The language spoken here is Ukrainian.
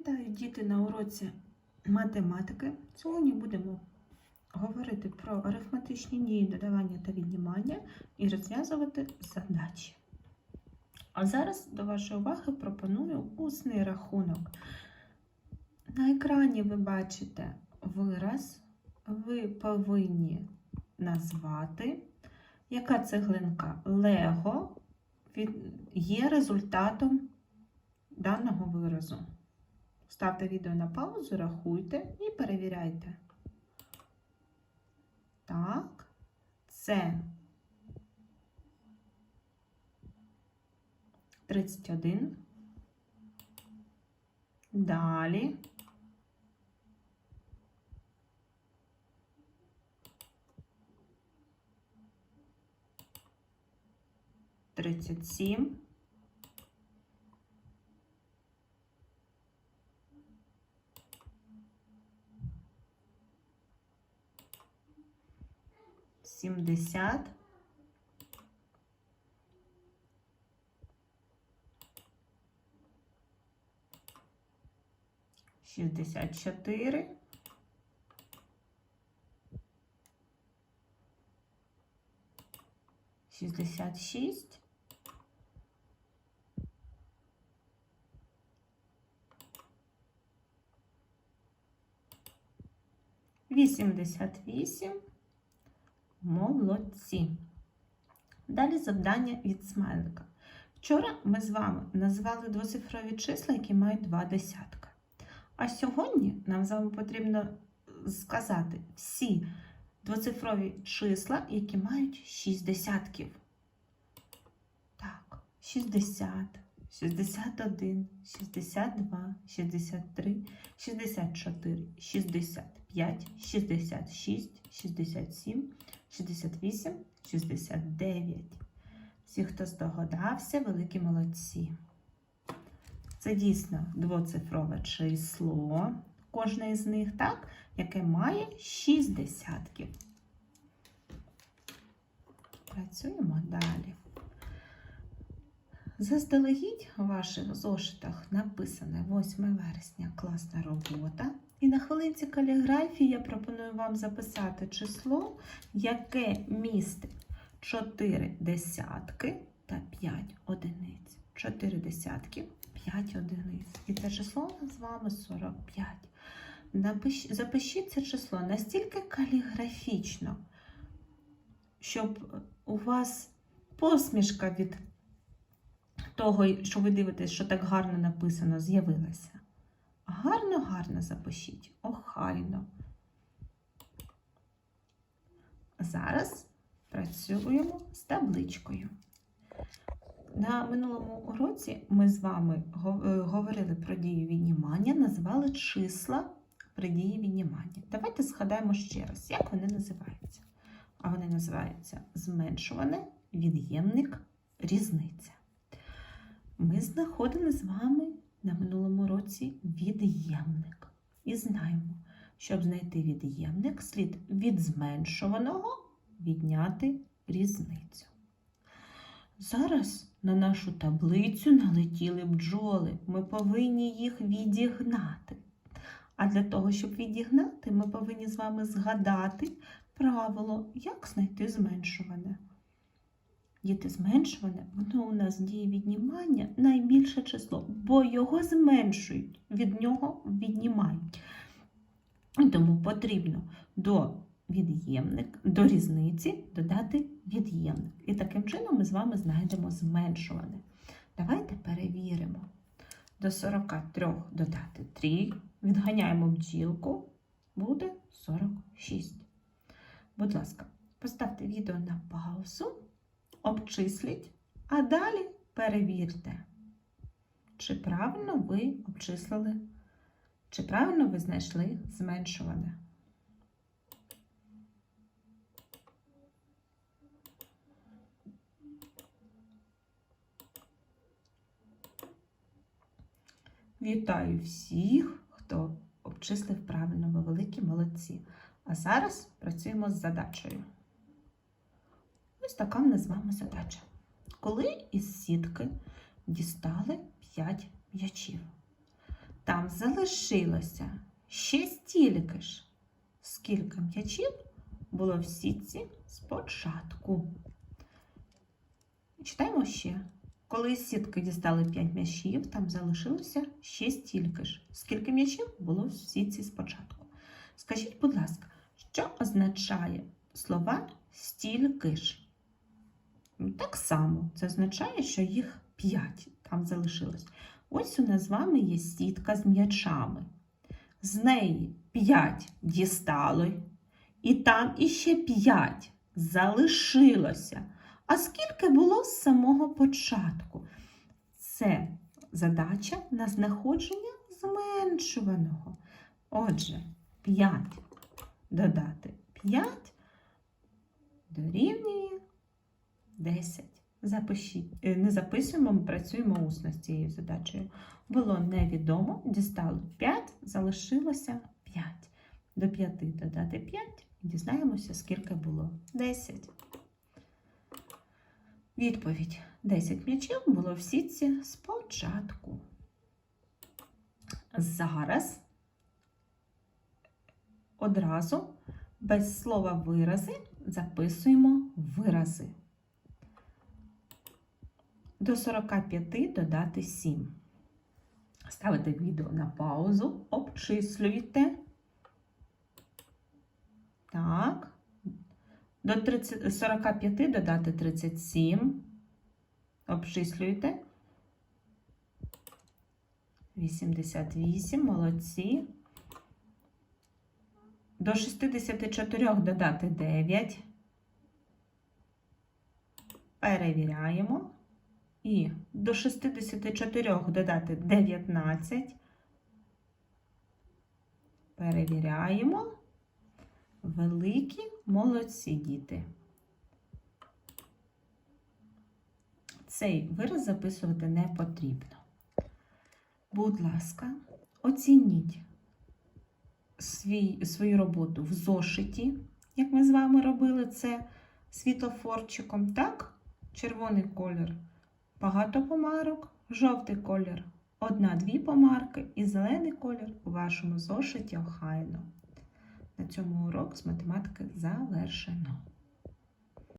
Вітаю діти на уроці математики. Сьогодні будемо говорити про арифметичні дії додавання та віднімання і розв'язувати задачі. А зараз до вашої уваги пропоную усний рахунок. На екрані ви бачите вираз, ви повинні назвати, яка цеглинка Лего є результатом даного виразу. Ставте відео на паузу, рахуйте і перевіряйте. Так, це 31. Далі. Тридцять сім. Сімдесят. Шістдесят чотири. Шістдесят шість. Вісімдесят вісім. Молодці. Далі завдання від смайлика. Вчора ми з вами назвали двоцифрові числа, які мають два десятка. А сьогодні нам з вами потрібно сказати всі двоцифрові числа, які мають 6 десятків. Так, 60, 61, 62, 63, 64, 65, 66, 67, 68, 69. Всі, хто здогадався, великі молодці. Це дійсно двоцифрове число, кожне із них, так, яке має 6 десятків. Працюємо далі. Заздалегідь у ваших зошитах написане 8 вересня класна робота. І на хвилинці каліграфії я пропоную вам записати число, яке містить 4 десятки та 5 одиниць. 4 десятки, 5 одиниць. І це число у нас з вами 45. Напиш... Запишіть це число настільки каліграфічно, щоб у вас посмішка від того, що ви дивитесь, що так гарно написано, з'явилася. Гарно-гарно запишіть, охайно. Зараз працюємо з табличкою. На минулому уроці ми з вами е, говорили про дію віднімання, назвали числа при дії віднімання. Давайте згадаємо ще раз, як вони називаються. А вони називаються зменшуване, від'ємник, різниця. Ми знаходили з вами на минулому році від'ємник. І знаємо, щоб знайти від'ємник, слід від зменшуваного відняти різницю. Зараз на нашу таблицю налетіли бджоли. Ми повинні їх відігнати. А для того, щоб відігнати, ми повинні з вами згадати правило, як знайти зменшуване. Діти зменшуване, воно у нас діє віднімання найбільше число, бо його зменшують, від нього віднімають. Тому потрібно до від'ємник, до різниці додати від'ємник. І таким чином ми з вами знайдемо зменшуване. Давайте перевіримо. До 43 додати 3, відганяємо бджілку, буде 46. Будь ласка, поставте відео на паузу, обчисліть, а далі перевірте, чи правильно ви обчислили, чи правильно ви знайшли зменшуване. Вітаю всіх, хто обчислив правильно, ви великі молодці. А зараз працюємо з задачею. Ось така в нас з вами задача. Коли із сітки дістали 5 м'ячів там залишилося ще стільки ж, скільки м'ячів було в сітці спочатку. Читаємо ще. Коли з сітки дістали 5 м'ячів, там залишилося ще стільки ж. Скільки м'ячів було в сітці спочатку? Скажіть, будь ласка, що означає слова стільки ж? Ну, Так само, це означає, що їх 5 там залишилось. Ось у нас з вами є сітка з м'ячами. З неї 5 дістали, і там іще 5 залишилося. А скільки було з самого початку? Це задача на знаходження зменшуваного. Отже, 5 додати 5 дорівнює 10. Запишіть. Е, Не записуємо, ми працюємо усно з цією задачею. Було невідомо, дістали 5, залишилося 5. До 5 додати 5 і дізнаємося, скільки було. 10. Відповідь: 10 м'ячів було в сітці спочатку. Зараз одразу без слова вирази записуємо вирази. До 45 додати 7. Ставите відео на паузу, обчислюйте. Так. До 30, 45 додати 37. Обчислюйте. 88, молодці. До 64 додати 9. Перевіряємо. І до 64 додати 19. Перевіряємо. Великі молодці діти. Цей вираз записувати не потрібно. Будь ласка, оцініть свій, свою роботу в зошиті, як ми з вами робили це світлофорчиком, так? Червоний колір багато помарок, жовтий колір одна-дві помарки і зелений колір у вашому зошиті охайно. На цьому урок з математики завершено.